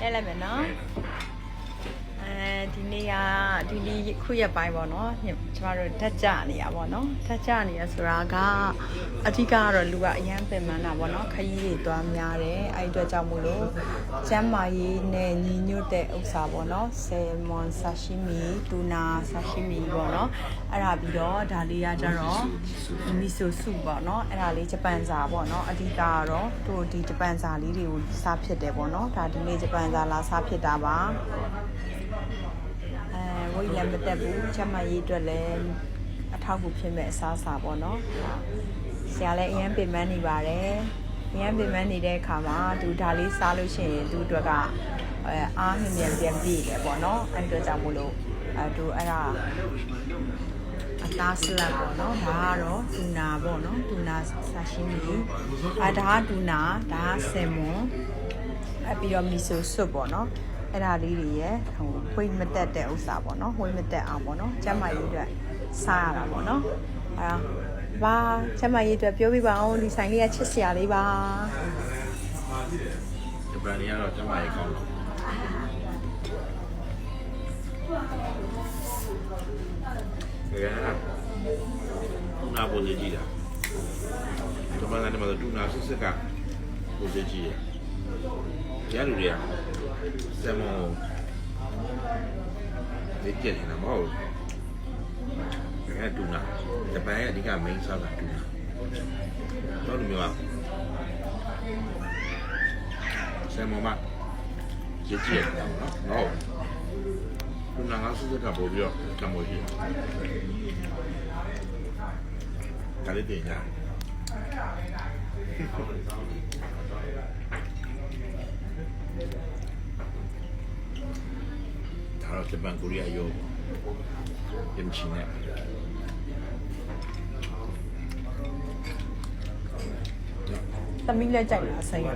လဲလိုက်မယ်နော်အဲ ဒီနေ့ကဒီနေ့ခုရက်ပိုင်းပေါ့နော်ညကျမတို့ဓာတ်ကြနေရပေါ့နော်ဓာတ်ကြနေရဆိုတာကအဓိကကတော့လူကအရန်ပင်ပန်းတာပေါ့နော်ခရီးတွေသွားများတယ်အဲ့ဒီအတွက်ကြောင့်မို့လို့ကျမ်းမာရေးနဲ့ညီညွတ်တဲ့ဥစ္စာပေါ့နော်ဆယ်မွန်ဆာရှိမီတူနာဆာရှိမီပေါ့နော်အဲ့ဒါပြီးတော့ဒါလေးကကြတော့မီဆိုစုပေါ့နော်အဲ့ဒါလေးဂျပန်စာပေါ့နော်အဓိကကတော့တို့ဒီဂျပန်စာလေးတွေကိုစားဖြစ်တယ်ပေါ့နော်ဒါဒီနေ့ဂျပန်စာလာစားဖြစ်တာပါအဲ ဝိတ်လည်းမတက်ဘူးချက်မရေးအတွက်လည်းအထောက်အကူဖြစ်မဲ့အစားအစာပေါ့နော်ဟာဆရာလည်းအရင်ပင်ပန်းနေပါတယ်အရင်ပင်ပန်းနေတဲ့အခါမှာသူဒါလေးစားလို့ရှိရင်သူအတွက်ကအဲအားမြင်မြန်ပြန်ပြည့်တယ်ပေါ့နော်အဲ့ဒီအတွက်ကြောင့်မို့လို့အဲသူအဲ့ဒါအသားဆလတ်ပေါ့နော်ဒါကတော့တူနာပေါ့နော်တူနာဆာရှိမီအဲဒါကတူနာဒါကဆယ်မွန်အဲပြီးတော့မီဆိုဆွတ်ပေါ့နော် အဲ့ဒါလေးတွေရယ်ဟိုဝိတ်မတက်တဲ့ဥစ္စာပေါ့နော်ဝိတ်မတက်အောင်ပေါ့နော်ကျန်းမာရေးအတွက်စားရတာပေါ့နော်အဲဒါဘာကျန်းမာရေးအတွက်ပြောပြပါအောင်ဒီဆိုင်လေးကချစ်စရာလေးပါဂျပန်တွေကတော့ကျမ်းမာရေးကောင်းတော့ကဲတူနာပိုကြီးကြည့်တာဂျပန်ကတည်းကတူနာစစ်စစ်ကပိုကြီးကြည့်ရရလူတွေကစမုံဒီကျက်နေတာမဟုတ်ဘူးကဲတူနာဂျပန်ရဲ့အဓိက main စားတာတူနာတော့လူမျိုးကဆယ်မမရည်ကြည့်ရအောင်နော်ဟုတ်ခုနကစစကပို့ပြီးတော့ကမိုးရှိဒါလေးတင်ညာဒါတော့ဂျပန်ကို ရီးယားရောပြင်ချင်တယ်သမီးလည်းကြိုက်လားဆိုင်ရ